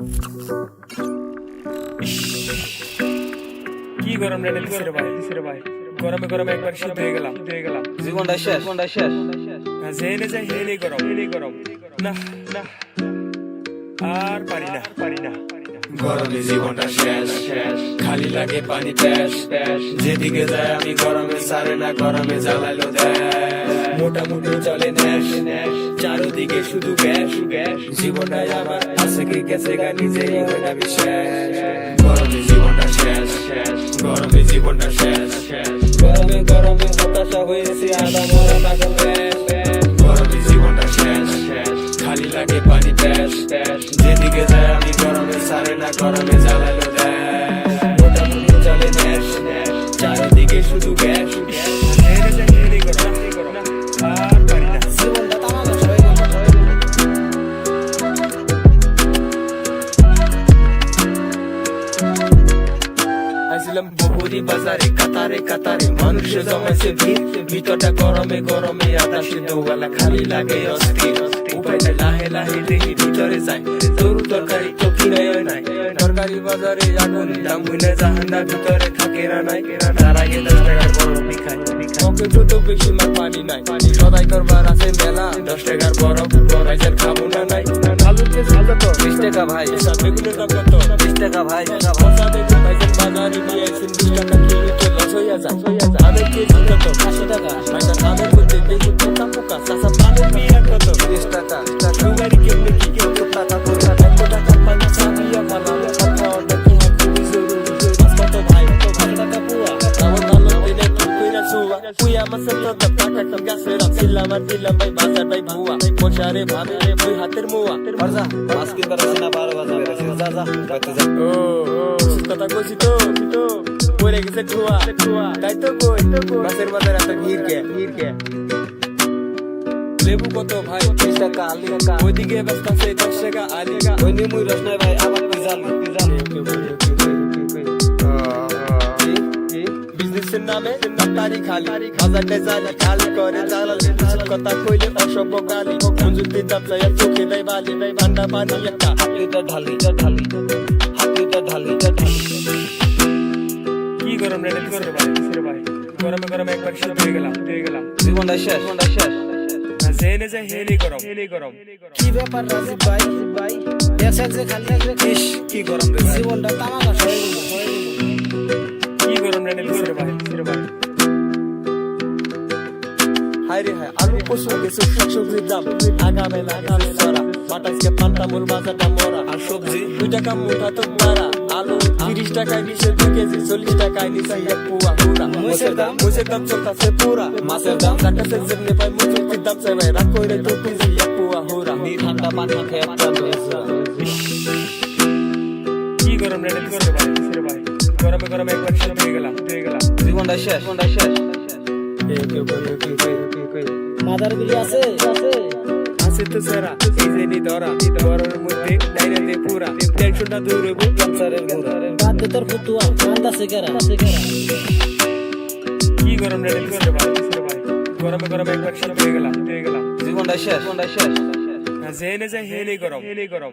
কি গরম রে লিসের রে ভাই। লিসের রে ভাই গরমে গরমে একবার শীত হয়ে গেলাম। হয়ে গেলাম জীবনটা শেষ। জীবনটা শেষ। না জেনে যাই হেলে গরম। হেলে গরম না না। আর পারি না পারি না। গরমে জীবনটা শেষ। খালি লাগে পানি প্যাস যেদিকে যায় আমি গরমে সারে না, গরমে জ্বালালো মোটামুটি চলে ন্যাস চারোদিকে শুধু গ্যাস। জীবনটাই আমার আছে কি গেছে গা নিজেই হয় না বিশেষ। গরমে জীবনটা শেষ। গরমে জীবনটা শেষ। গরমে গরমে হতাশা হয়েছে, আদা মরা পাগল হয়ে আইছিলাম বহুরি বাজারে কাতারে কাতারে মানুষ জমাইছে ভিড় ভিতরটা গরমে গরমে আকাশে দোগালা খালি লাগে অস্থির লাহে লাহে ভিতরে যায়। তরু তরকারি তো কিনাই নাই। তরকারি বাজারে আগুন দাম হইলে জাহান্না ভিতরে থাকে না নাই। তার আগে দশ টাকার বড় বিখায়। পকেট তো বেশি মার পানি নাই। সদাই করবার আছে মেলা দশ টাকার বড় বড় খাব না নাই বিশ টাকা ভাই। বেগুনের দাম কত? বিশ টাকা ভাই ভাষা দেখুন ভাইজান বাজারে নিয়ে আইছেন বিশ টাকা কিলো তো লস হইয়া যায়। আমের কেজি কত? পাঁচশো টাকা। কইরা সুয়া পুয়া মাছের তো দাম টাকা কম গাছের ছিলাম আর দিলাম ভাই বাজার ভাই ভুয়া পয়সারে ভাবে রে বই হাতের মুয়া যা মাছ কিনবার আছে না বারো বাজার যা যা বাড়িতে যা ও কথা কইছি তো তো পড়ে গেছে ঠুয়া ঠুয়া তাই তো কই মাছের বাজার এত ভিড় কে ভিড় কে লেবু কত ভাই বিশ টাকা আলি টাকা ওইদিকে ব্যস্ত আছে দশ টাকা আলি ওই নিমুই রস নাই ভাই আবার পিজাল পিজাল নামে নামটারি খালি। বাজারটা জালি খালি করে কিছু কথা কইলে অসভ্য গালি। মঞ্জুর দিতাম চাই চোখে দেয় বালি। দেয় ভান্ডা পানি একটা। হাত লিটার ঢালি ঢালি। হাত লিটার ঢালি। ঢালি কি গরম রে রে ভাই দিছে ভাই গরমে গরমে একবার শীত হয়ে গেলাম হয়ে গেলাম। জীবনটা শেষ। জীবনটা শেষ। না জেনে যাই হেলেই গরম। হেলেই গরম। কি ব্যাপার রাজীব ভাই ভাই। দেখছেন যে খালি। ইস কি গরম রে জীবনটা তামাশা হয়ে গেল। কি গরম রে দিছে ভাই রে ভাই হায় আলু কচু কিছু শাকসবজির দাম আগামে লাগামে সরা। বাটাসকে পান্তা মূল বাজারটা মরা। আর সবজি? দুই টাকা তো মারা। আলু তিরিশ টাকায় বিশে দুই কেজি চল্লিশ টাকায় নিচে এক পুয়া পুরা মরিচের দাম? মরিচের দাম পুরা। মাছের দাম? যেমনি পাই দাম চাই ভাই। রাগ করে দু কেজি এক পুয়া হুরা। ঠান্ডা পানি খেয়ে কি গরম রে রে ভাই ভাই গরমে গরমে একবার শীত হয়ে গেলাম। হয়ে গেলাম শেষ। জীবনটা শেষ মাদারগুলি আছে? আছে আছে তো সারা এই যে নি ধরা ধরার মধ্যে ডাইনা দে পুরা। টেনশনটা দূর হইব। ক্যান্সারের গুড়া। বাদ দে তোর ফুতুয়া কি গরম রে দিছে রে ভাই দিছে গরমে গরমে একবার হয়ে গেলাম হয়ে গেলাম। জীবনটা শেষ। জীবনটা শেষ না জেনে যাই হেলেই গরম। হেলেই গরম।